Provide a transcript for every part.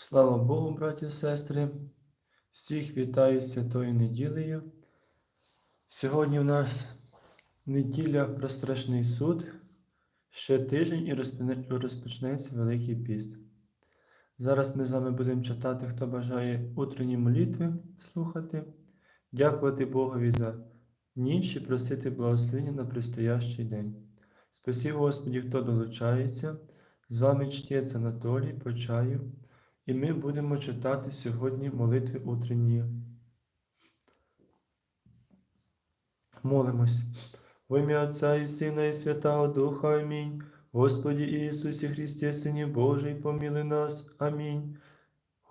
Слава Богу, браті і сестри! Всіх вітаю святою неділею. Сьогодні в нас неділя про страшний суд. Ще тиждень і розпочнеться Великий піст. Зараз ми з вами будемо читати, хто бажає утренні молитви слухати, дякувати Богові за ніч і просити благословення на предстоящий день. Спасибо Господі, хто долучається. З вами чтець Анатолій Почаю. І ми будемо читати сьогодні молитви утренні. Молимось. В ім'я Отця і Сина, і Святого Духа. Амінь. Господі Ісусі Христе, Сині Божий, помилуй нас. Амінь.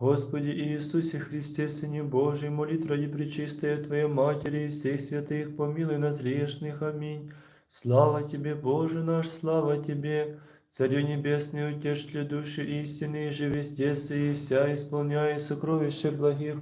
Господи Иисусе Христе, Сыне Божий, молитва и пречистая Твоя Матери и всех святых, помилуй нас грешных. Аминь. Слава Тебе, Боже наш, слава Тебе, Царю Небесный, утешитель души истины, и же везде и вся исполняя сокровища благих,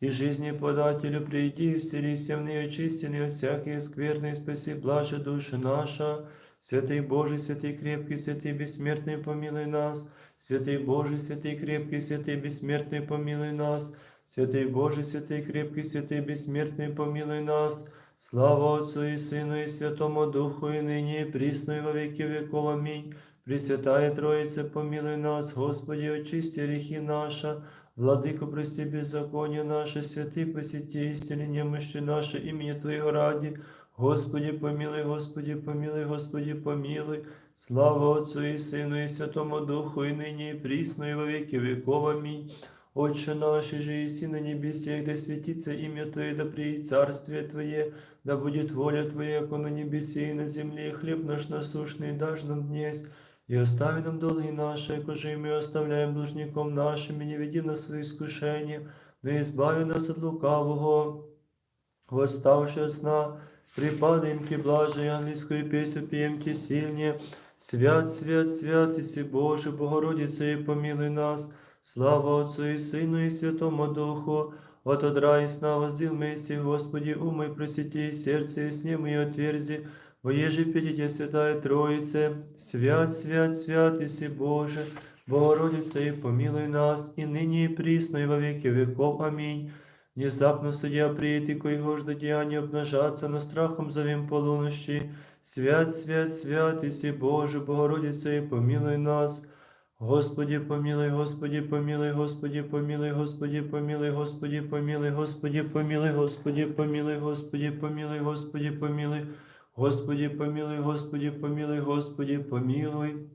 и жизни подателю приди, вселися в ней очистенный от всякой скверной, спаси блаже души наша. Святый Божий, святый крепкий, святый бессмертный, помилуй нас. Святий Божий, святий крепкий, святий безсмертний, помилуй нас. Святий Божий, святий крепкий, святий безсмертний, помилуй нас. Слава Отцу і Сину, і Святому Духу, і нині, і присно, і во віки веков. Амінь. Пресвятая Троїце, помилуй нас, Господи, очисти гріхи наша, Владико, прости беззаконие наше, святий посети істини немощи наше, імені Твоєго раді. Господи, помилуй, Господи, помилуй, Господи, помилуй. Слава Отцу і Сину, і Святому Духу, і нині, і присно, і во віки веков. Амінь. Отче наш, же иси на небесах, да святится имя Твое, да приедет царствие Твое, да будет воля Твоя, как на небесе и на земле, хлеб наш насущный дашь нам днесь, и остави нам долги наши, кожи и мы оставляем должником нашим, и не веди нас в свои искушения, но избави нас от лукавого. Восставши сна, припадаем ки блажей, английскую песню пьем ки сильнее. Свят, свят, свят, Иси Боже, Богородице, и помилуй нас. Слава Отцу и Сыну и Святому Духу, от одра и сна воздел Месси, Господи, умой просвети, и сердце и снем и отверзи, воеже пятите Святая Троице, свят, свят, свят, Иси Боже, Богородице, и помилуй нас, и ныне и присно, и во веки веков. Аминь. Внезапно судья приедет, и коего ждать деяния обнажаться, но страхом зовем полунощи. Свят, свят, свят, Иси Боже, Богородице, и помилуй нас. Господи, помилуй, Господи, помилуй, Господи, помилуй, Господи, помилуй, Господи, помилуй, Господи, помилуй, Господи, помилуй, Господи, помилуй, Господи, помилуй, Господи, помилуй, Господи, помилуй, Господи, помилуй.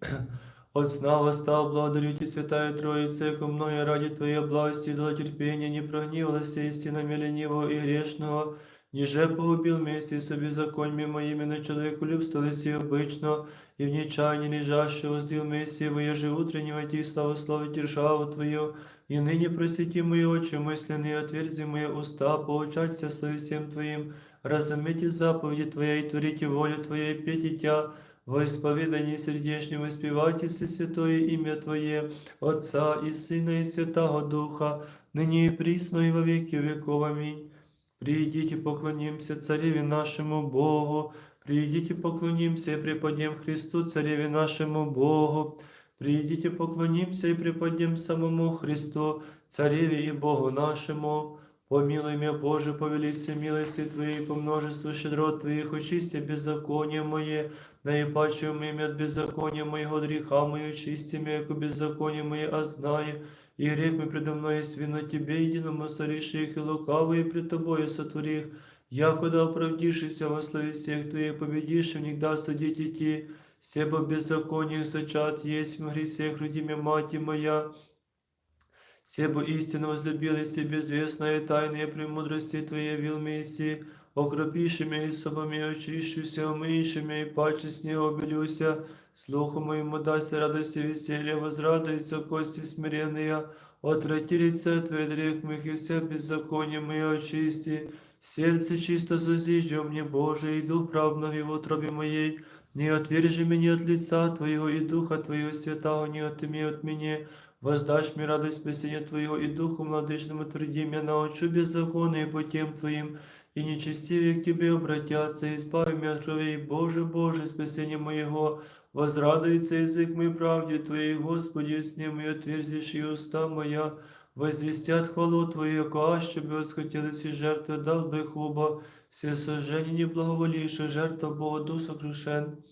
От сна восстал, благодарю Тебя, Святая Троица, ко мною ради Твоей благости до терпения, не прогнивалась истинами ленивого и грешного, Ніже погубил місті собі законьми моими на человеку любсталися обычно, и в нічані лежаще возділ місії, воєжи утреннего ті славословить державу Твою, и ныне просвіті мои очи мысленные отверзи мои уста, поучаться словесем Твоим, разумите заповеди Твои, і творите волю Твоя, и пейте Тя, во исповедании сердечнем испевайте все святое имя Твое, Отца и Сына и Святого Духа, ныне и присно и во веки веков. Аминь. Придите, поклонимся Цареве нашему Богу, придите, поклонимся и преподем Христу, Цареве нашему Богу, придите, поклонимся и преподем самому Христу, Цареве и Богу нашему. Помилуй меня, Боже, по велице милости по множеству щедрот Твоих, очисти беззаконие мое, наипаче умыми от беззакония моего греха мою, очисти меня, яко беззаконие мое, а знаю, и грех мой предо мной есть вино Тебе, единому сориши их и лукавые пред Тобою сотворих, якуда оправдишься во славе всех Твоих, победишь, никогда судить идти, себо беззакониях зачат есть в гресех, родиме мати моя, Себо истинно возлюбил себе известная тайная премудрости Твоей явил Мессии, окропиши меня и собами очищуся, умыши меня и паче с ней обелюся, слуху моему дайся радость и веселье, возрадуются кости смиренные, отврати лице Твое грех моих и все беззаконие мое очисти, сердце чисто зазиждем мне, Боже, и дух правдный в утробе моей, не отвержи меня от лица Твоего и духа Твоего святого не отыми от меня, Воздашь мне радость спасения Твоего и Духу Владычному тверди меня научу беззаконные путем Твоим, и нечестивые к Тебе обратятся, избави меня от кровей, Боже, Боже, спасение моего, возрадуется язык мой правде Твоей, Господи, сне мой отверзишь и уста моя, возвестят хвалу Твою, яко аще бы восхотелись и жертвы, дал бы их оба, все сожжения не благоволивших, жертва Бога, дух сокрушен.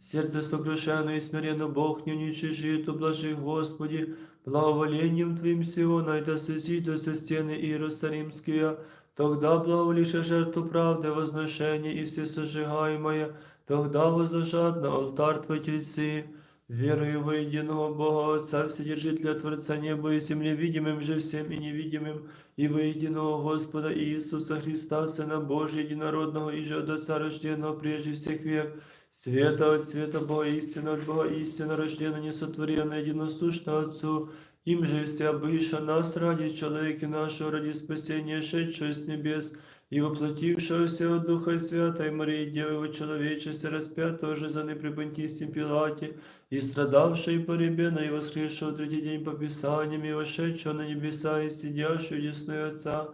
Сердце сокрушено и смиренно Бог не уничижит, ублажи, Господи, благоволением Твоим Сиона, и да созидутся стены Иерусалимские, тогда благоволишь жертву правды, возношение и все сожигаемое, тогда возложат на алтарь Твой тельцы, верую во единого Бога Отца, Вседержителя Творца неба и земли, видимым же всем и невидимым, и во единого Господа Иисуса Христа, Сына Божия, единородного, и же от Отца рожденного прежде всех век, Света от света Бога, истина от Бога, истина рождена, несотворенная, единосущна Отцу, им же вся быша нас ради человека нашего, ради спасения, шедшего с небес, и воплотившегося от Духа Святой Марии, Девы человечества, распятого же за непрепонтистем Пилате, и страдавшего и поребена, и воскресшего третий день по Писаниям, и вошедшего на небеса, и сидящего десной Отца,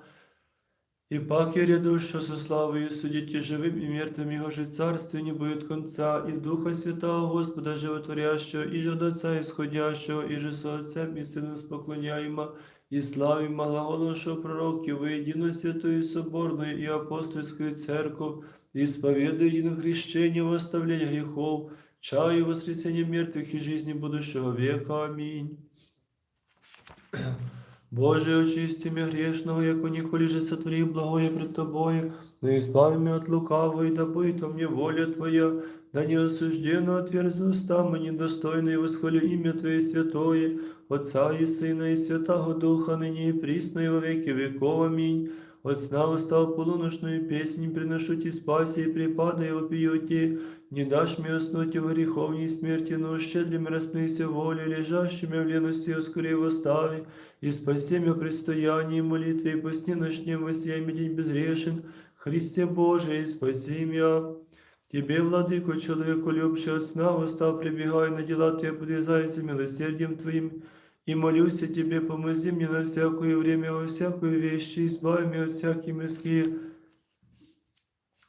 И пак я рядущу со славою судите живым и мертвым Его же царстве не будет конца, и Духа Святого Господа животворящего, и же от Отца исходящего, и же со Отцем и Сыном споклоняемо, и славі малоголошого пророків, єдино Святої Соборної і Апостольської Церкви, і споведує єдинохрещення в оставлення гріхов, чаю воскресіння мертвих і жизни будущого века. Амінь. Боже, очисти меня грешного, яко николи же сотвори благое пред Тобою, но избави меня от лукавого, и да будет во мне воля Твоя, да не осужденно отверзу уста мои недостойные, восхвалю имя Твое святое, Отца и Сына и Святого Духа, ныне и присно и во веки веков. Аминь. От сна устал полуношную песнь, приношу Ти спаси, и припадая вопиете, не дашь мне уснуть в греховней смерти, но щедрым распнися воле, лежащими в лености скорее восстави, и спаси меня предстоянии молитве, и посни ночнем воссиями день безгрешен, Христе Божий, спаси меня. Тебе, владыко, человеку любший от сна, восстав, прибегай на дела Твои, подвязайся милосердием Твоим, и молюсь Тебе, помози мне на всякое время, во всякую вещь, и избави меня от всякие мирские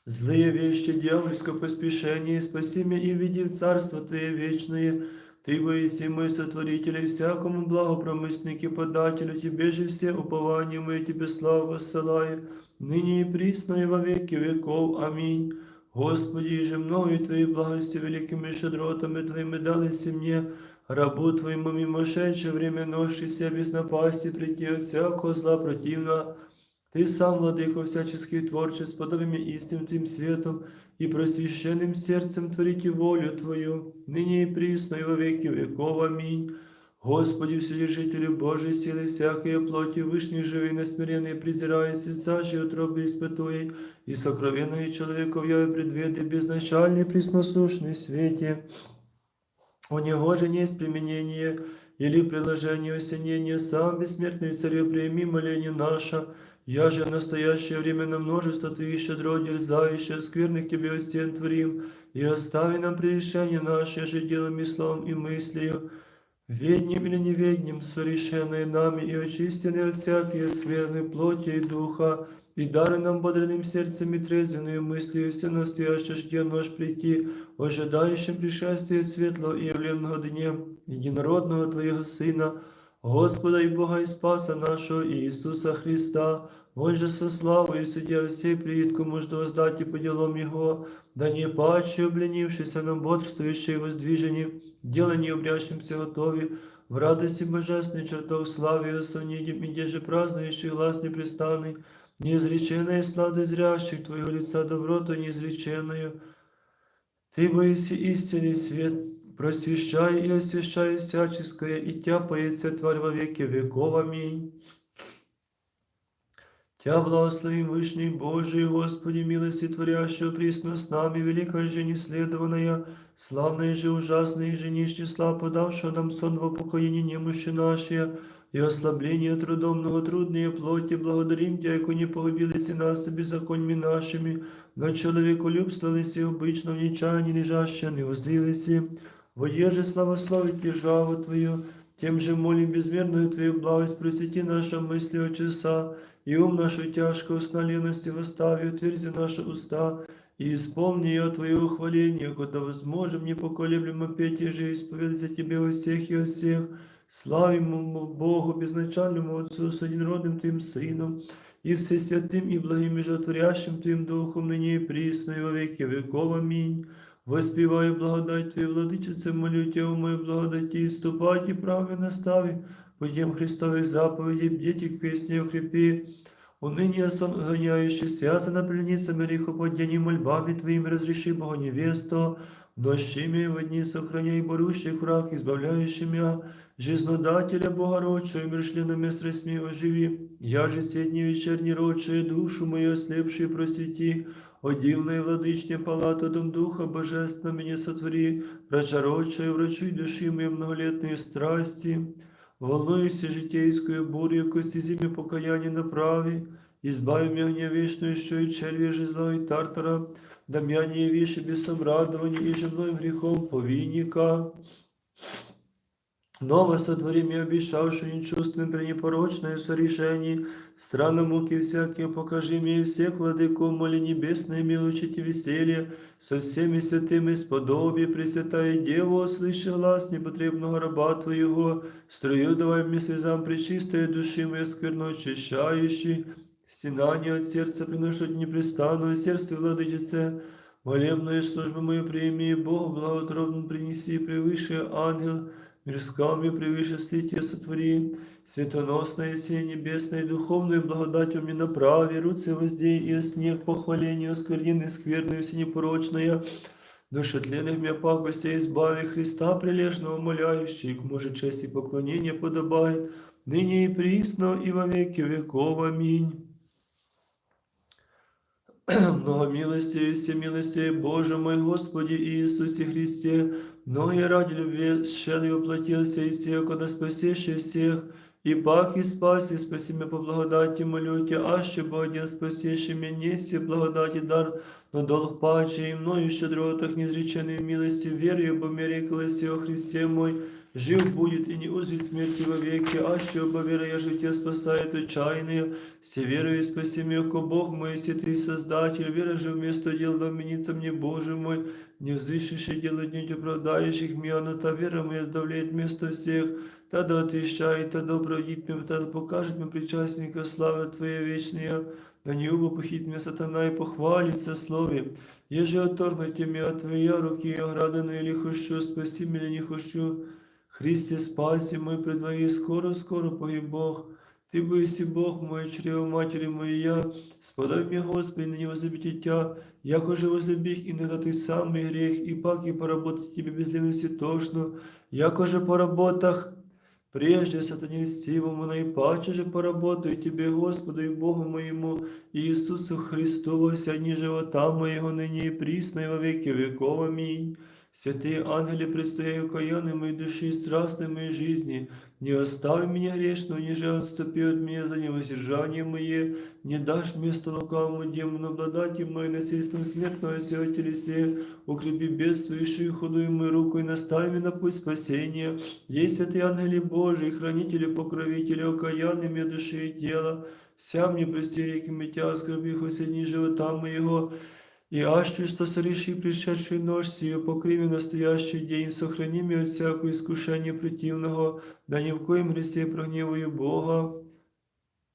злые вещи, дьявольское поспешение, и спаси меня и введи в Царство Твое вечное, Ты, Боиси, мой сотворитель, и всякому благопромыснике подателю, Тебе же все упования мои, Тебе славу воссылаю, ныне и присно, и во веки веков. Аминь. Господи, же мною Твои благости великими шадротами Твоими дались мне, рабу Твоему мимошедшее время ношися без напасти прийти от всякого зла противно. Ты сам, владыко всяческих творчеств, подобными истинным Твоим светом и просвященным сердцем творите волю Твою, ныне и присно и во веки веков. Аминь. Господи, Вседержителю Божий, силы всякой плоти, вышний живый, насмиренный, презирая сердца, же утробы испытуй, и сокровенные человеков я предведы, безначальный, пресносущный свете. У него же есть применение или приложение осенения, сам бессмертный царю, прими моление наше, я же в настоящее время на множество Твоих щедро дерзающих, скверных Тебе стен творим, и остави нам прегрешение наше же делом и словом и мыслью, ведним или неведним, сорешенные нами и очистенные от всякой скверной плоти и духа, и дары нам бодренным сердцем и трезвенную мыслью все настоящее ждем наш прийти, ожидающим пришествия светлого и явленного дня, единородного Твоего Сына, Господа и Бога и Спаса нашего Иисуса Христа, Он же со славою судья всей приид, кому жду воздати по делам Его, да не паче обленившийся нам бодрствующий воздвижении, дело не обрящимся готове, в радости божественной чертог славе осонидим, и где же празднующий глаз непрестанный, неизреченная сладость зрящих Твоего лица доброту неизреченную, Ты, Боиси, истинный свет, просвещай и освящай всяческое, и тяпается тварь во веки веков. Аминь. Тя благословим Вышний Божий, Господи, милости творящего присно с нами, великая же неследованная, славная же ужасная же не из числа, подавшего нам сон в упокоении немощи нашей, и ослабление трудом многотрудные плоти, благодарим Тебя, яко не погубились и нас беззаконьми нашими, но человеколюбствовались и обычно в нечаянии лежащие не воздрились. Воеже славословить державу Твою, Тем же молим безмерную Твою благость, просвети наши мысли от часа, и ум нашу тяжкую сна лености восстави, утверди наши уста, и исполни ее Твое ухваление, куда возможем непоколеблемо петь и же исповедать за Тебе у всех и у всех, славимому Богу, безначальному Отцу, с одинродным Твоим Сыном, и всесвятым и благим и животворящим Твоим Духом, ныне и присно, и во веки веков. Аминь. Воспеваю благодать Твою, Владычице, молю Тебя о моей благодати, и ступайте праве настави, путем Христовых заповедей, бдите к песне укрепи, уныние сон гоняющий, связано пленницами грехопадений мольбами Твоими, разреши Бога невесту, нощими в дни сохраняй борущих враг, избавляющий меня, жизнодателя Богородчего, миршленными средствами оживи, я же светни вечерний рочие, душу мою ослепшую просвети, о дивной владычне палату дом Духа Божественного меня сотвори, прочарочая, врачуй души мои многолетные страсти, волнуйся житейскую бурю, кости зиме покаяние направи, избави меня гнев вечную, что и черви же зла и тартара, да меня не явишь бесом радования и женой грехом повинника. Ново сотвори мне обещавшую нечувственным при непорочное сорешении, странно муки всякие покажи мне всех владыко, моли небесные милучить и веселье, со всеми святыми сподобие, Пресвятая Дева, слыши глаз непотребного раба Твоего, строю давай мне слезам пречистая души моя скверно очищающий, стенание от сердца приношу непрестанную сердце владычице, молебную службу мою прими, Бог благоутробно принеси превыше ангел, мирсками превыше слития сотвори, светоносное сие небесное, духовную благодатью мне направи, руцы воздей и снег похвалению, оскверненной, скверной, все непорочная, душетленных меня пакостей избави Христа прилежно умоляющий, к може честь и поклонение подобает, ныне и присно, и во веки веков. Аминь. Много милости и все милости Боже мой Господи Иисусе Христе, многие ради любви щедрый воплотился и всех, когда спасеши всех, и пак и спаси, спаси меня по благодати, молю Тебя, аще Богдел спасеши меня, неси благодати дар, но долг паче, и мною щедротах незреченной милости, верою, бо о Христе мой, жив будет и не узрит смерти во веки, аще оба вера я житие спасает отчаянные, все верою и спаси меня, ко Бог мой, си ты Создатель, вера же вместо дел доменится мне, Боже мой, не взыщешь делать не оправдающих меня, но та вера моя давляет вместо всех, Тогда отвещает, тогда оправдит меня, тогда покажет мне причастника славы Твоей вечная, да не убо похит меня сатана и похвалится слове. Еже оторгнуте меня от Твоя руки, оградана или хочу, спаси меня не хочу. Христе, спаси мой пред Твоей, скоро-скоро погиб Бог. Ты бойся Бог мой, чрево матери моя, сподай мне, Господи, на него забития, яко же возлюбих, иногда Ты самый грех, и пак и поработать Тебе без лености тошно, яко же по работах Прежде сатанинствому наипаче же поработаю Тебе, Господу и Богу моему, Иисусу Христу, во вся дни живота моего, ныне и присно, и во веки веков. Аминь. Святые ангели, предстояю каяны моей души и страстной моей жизни, не оставь меня грешного, ниже отступи от меня за невоздержание мое, не дашь место лукавому демону, обладатель мой насильственным смертного сего телесе, укрепи бедствующую худую мою руку и наставь меня на путь спасения. Есть святые ангели Божии, хранители, покровители, окаянные мне души и тела, вся мне прости реки митя, скорби хоть дни живота моего, и аще, что сореши пришедшую ночь сию, покриви настоящий день, сохрани меня от всякого искушения противного, да ни в коем гресе прогневаю Бога.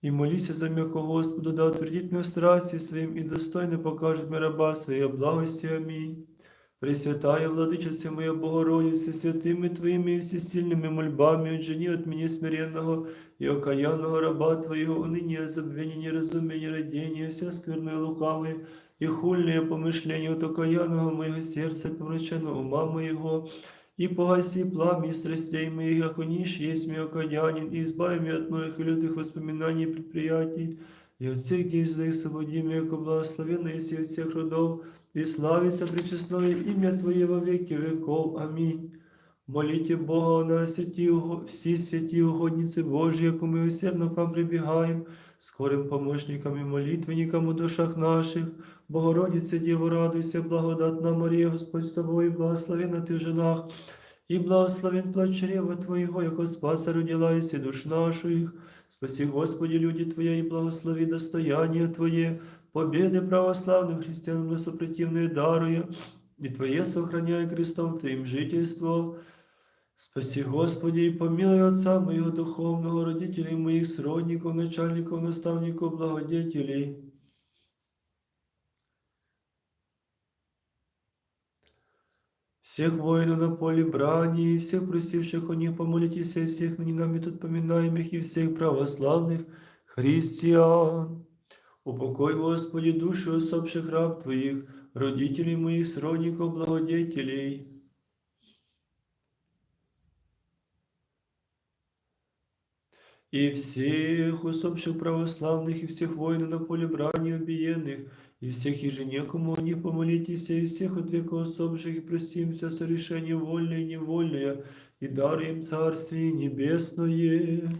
И молися за м'яко Господу, да утвердит меня в страсти своим, и достойно покажет мне раба своей благости. Аминь. Пресвятая владычица моя Богородице, святими Твоими и всесильными мольбами, отжени от меня смиренного и окаянного раба Твоего, уныния, забвения, неразумения, родения, вся скверная лукавая, и хульные помышления от окаянного моего сердца, помраченного ума моего, и погаси пламя страстей моих, як унишь есть мой окаянин, и избави меня от моих и лютых воспоминаний и предприятий, и от всех дней злых свободи меня, яко благословенный есть от всех родов, и славится пречестное имя Твое во веки веков. Аминь. Молите Бога о нас, святі, уго- всі святі угодниці Божі, яку ми усердно к вам прибігаємо, скорим помощникам і молитвенникам у душах наших. Богородице, Діво, радуйся, благодатна Марія, Господь з тобою, благословена ти в женах, и благословен плод чрева Твоего, яко спаса родила и душ наших. Спаси, Господи, люди Твоя, и благослови достояние Твое, победы православным христианам на сопротивные даруя, и Твое сохраняй крестом Твоим жительство. Спаси, Господи, и помилуй Отца моего духовного, родителей моих, сродников, начальников, наставников, благодетелей. Всех воинов на поле брани, и всех просивших о них помолитесь, и всех ныне нами тут поминаемых, и всех православных христиан. Упокой, Господи, души усопших раб Твоих, родителей моих, сродников, благодетелей. И всех усопших православных, и всех воинов на поле брани убиенных, и всех еженекому них помолитесь, и всех от века усопших, и простимся со решения вольное и невольное, и даруем Царствие Небесное.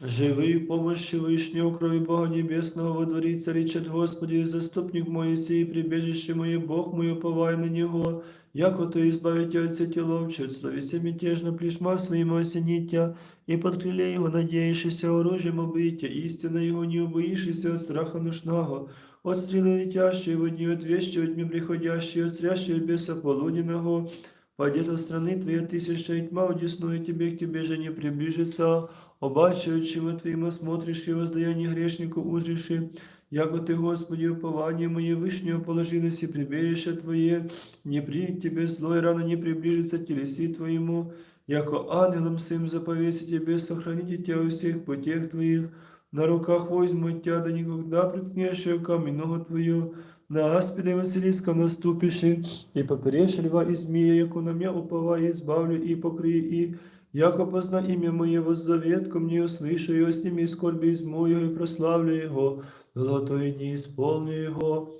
Живи помощи Вышнего, крови Бога Небесного, во дворе царичат Господи, заступник Моисей, прибежище мое, Бог мой, уповай на Него, яко то избавите от сети ловчат, словеся мятежно плешма своим осенитя, и под крыле Его надеющийся оружием обыйте, истинно Его не убоишься от страха нушного, от стрелы летящей в дни, от вещи, от дню приходящей, от срящей беса полуденного, Падет от страны Твоя тысяча и тьма, удесную Тебе, к Тебе же не приближится, Обаче очима Твоїми смотришь и воздаяние грешнику узриши, яко Ты, Господи, упование мое вышнего положилось и прибежище Твое, не придет Тебе зло и рано не приближится к телеси Твоему, яко ангелом своим заповеси Тебе, сохраните Тебя у всех путях Твоих, на руках возьму Тебя, да никогда приткнешь камень ногу Твою, на аспиде Василиска наступишь, и поперешь льва и змея, яко на меня уповая, избавлю и покрию, и Яко позна имя Мое воззовет ко мне, услышу и сними скорби из мою, и прославлю Его, золотой не исполню Его,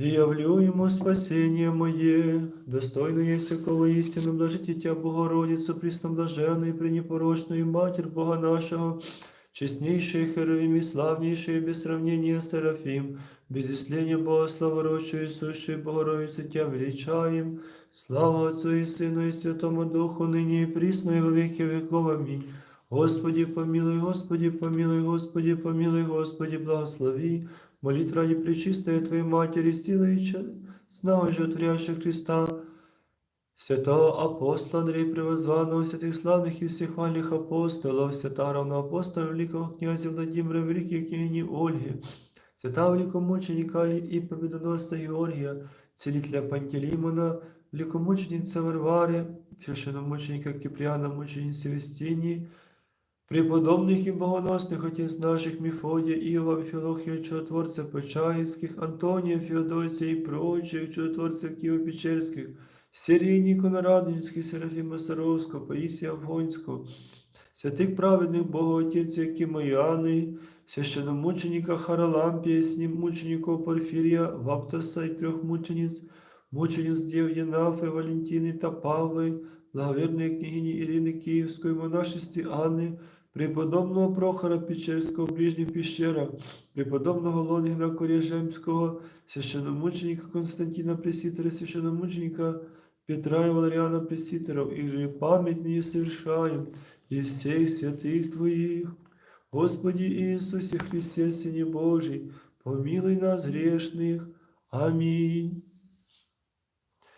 и явлю Ему спасение Мое, достойно есть якого истину блажите Тебя, Богородицу, пресноблаженную и пренепорочную Матерь Бога нашего, честнейшая Херовим и славнейшая без сравнения Серафим, без исления Бога славородчую и сущую Богородицу Тебя величаем, Слава Отцу и Сыну и Святому Духу, ныне и присно и во веки веков. Аминь. Господи, помилуй, Господи, помилуй, Господи, помилуй, Господи, благослови. Молит ради Пречистой Твоей Матери, силы и честного животворящего Христа, святого апостола Андрея Превозванного, святых славных и всех вальных апостолов, святого равноапостола великого князя Владимира, великой княгини Ольги, святого великомученика и победоносца Георгия, целителя Пантелеймона, великомученицы Варвари, священномученика Киприана, мученицы Вестинии, преподобных и богоносных отец наших Мефодия, Иова, Филохия, чудотворцев Почаевских, Антония, Феодосия и прочих чудотворцев Киево-Печерских, Сирии Никонорадинских, Серафима Саровского, Паисия Афонського, святих праведних Богоотець Кимояни, священномученика Харалампія, с ним мучеников Порфирия, Ваптоса и трех мучениц, мучениц Дев Єнафи, Валентини та Павли, благоверної княгині Ірини Київської, монашисті Анни, преподобного Прохора Печерського в ближніх піщерах, преподобного Лонгіна Коряжемського, священномученика Константина Пресвітера, священномученика Петра и Валериана Пресвитеров, их же и память не совершаем, и всех святых Твоих. Господи Иисусе Христе, Сыне Божий, помилуй нас грешных. Амінь.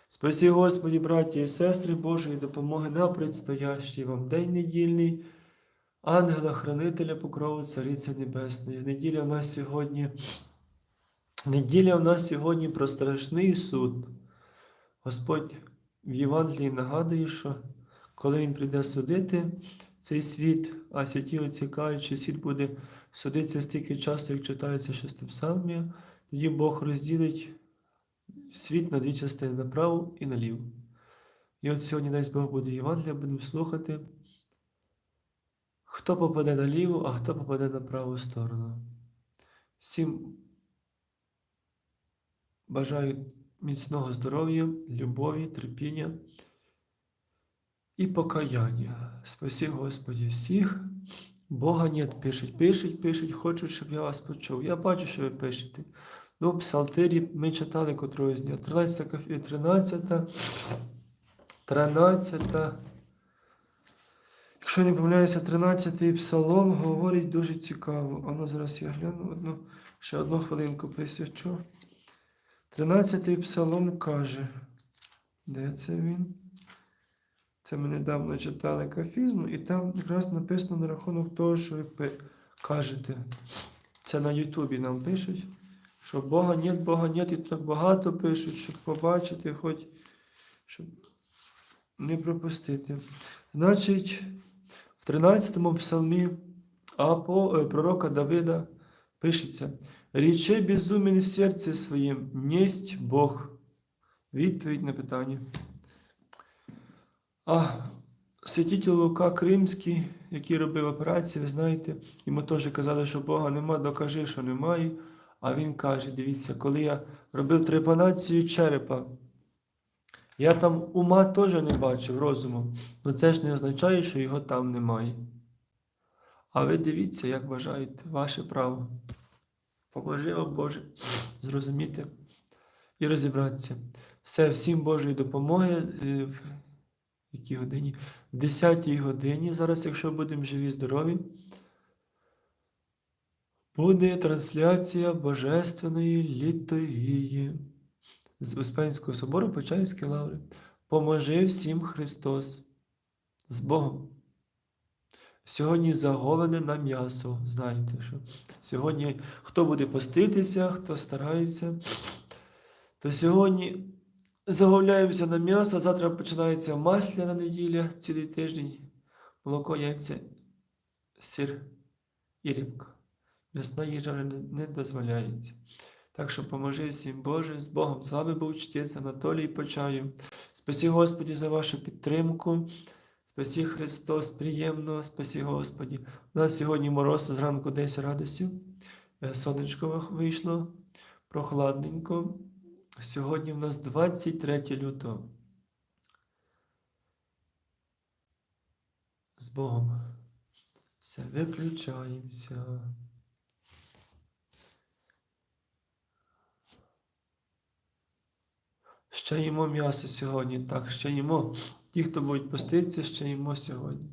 Спаси, Господи, браті і сестри Божої, допомоги на предстоящий вам день недільний, ангела, хранителя покрову Цариці Небесної. Неділя в нас сьогодні, неділя в нас сьогодні про страшний суд. Господь в Євангелії нагадує, що коли Він прийде судити цей світ, а святі отці кажуть, світ буде судитися стільки часу, як читається шестипсалмія, тоді Бог розділить світ на дві частини направо і наліво. І от сьогодні дасть Бог буде Євангелія, будемо слухати, хто попаде наліво, а хто попаде на праву сторону. Всім бажаю міцного здоров'я, любові, терпіння і покаяння. Спасі Господі всіх. Бога нет, пишуть, пишуть, пишуть, хочуть, щоб я вас почув. Я бачу, що ви пишете. Ну, псалтирі ми читали котрого з дня. 13, кафі- 13, 13. Якщо не помиляюся, 13-й псалом говорить дуже цікаво. Ану, зараз я гляну одну, ще одну хвилинку присвячу. 13-й псалом каже. Де це він? Це ми недавно читали кафізму, і там якраз написано на рахунок того, що ви кажете. Це на Ютубі нам пишуть, що Бога нет, Бога нет, і так багато пишуть, щоб побачити, хоч щоб не пропустити. Значить, в 13-му псалмі апо, е, пророка Давида пишеться: Річе безумен в серці своїм, несть Бог. Відповідь на питання. А святитель Лука Кримський, який робив операцію, ви знаєте, йому теж казали, що Бога нема, докажи, що немає. А він каже: дивіться, коли я робив трепанацію черепа, я там ума теж не бачив розуму. але це ж не означає, що його там немає. А ви дивіться, як вважаєте, ваше право. Поможи вам Боже зрозуміти і розібратися. Все, всім Божої допомоги. е, В якій годині? В 10 годині, зараз, якщо будемо живі, здорові, буде трансляція Божественної літургії з Успенського собору Почаївської лаври. Поможи всім Христос з Богом. Сьогодні заговене на м'ясо. Знаєте, що сьогодні хто буде поститися, хто старається, то сьогодні заговляємося на м'ясо. Завтра починається масляна неділя, цілий тиждень. Молоко, яйця, сир і рибка. М'ясна їжа не дозволяється. Так що поможи всім Боже, з Богом. З вами був чтець Анатолій Почаєв. Спасі Господі за вашу підтримку. Спасі Христос, приємно, спасі Господі. У нас сьогодні мороз зранку 10 градусів. Е, Сонечко вийшло прохладненько. Сьогодні в нас 23 лютого. З Богом. Все, виключаємося. Ще їмо м'ясо сьогодні. Так, ще їмо. Ті, хто будуть поститися, ще їмо сьогодні.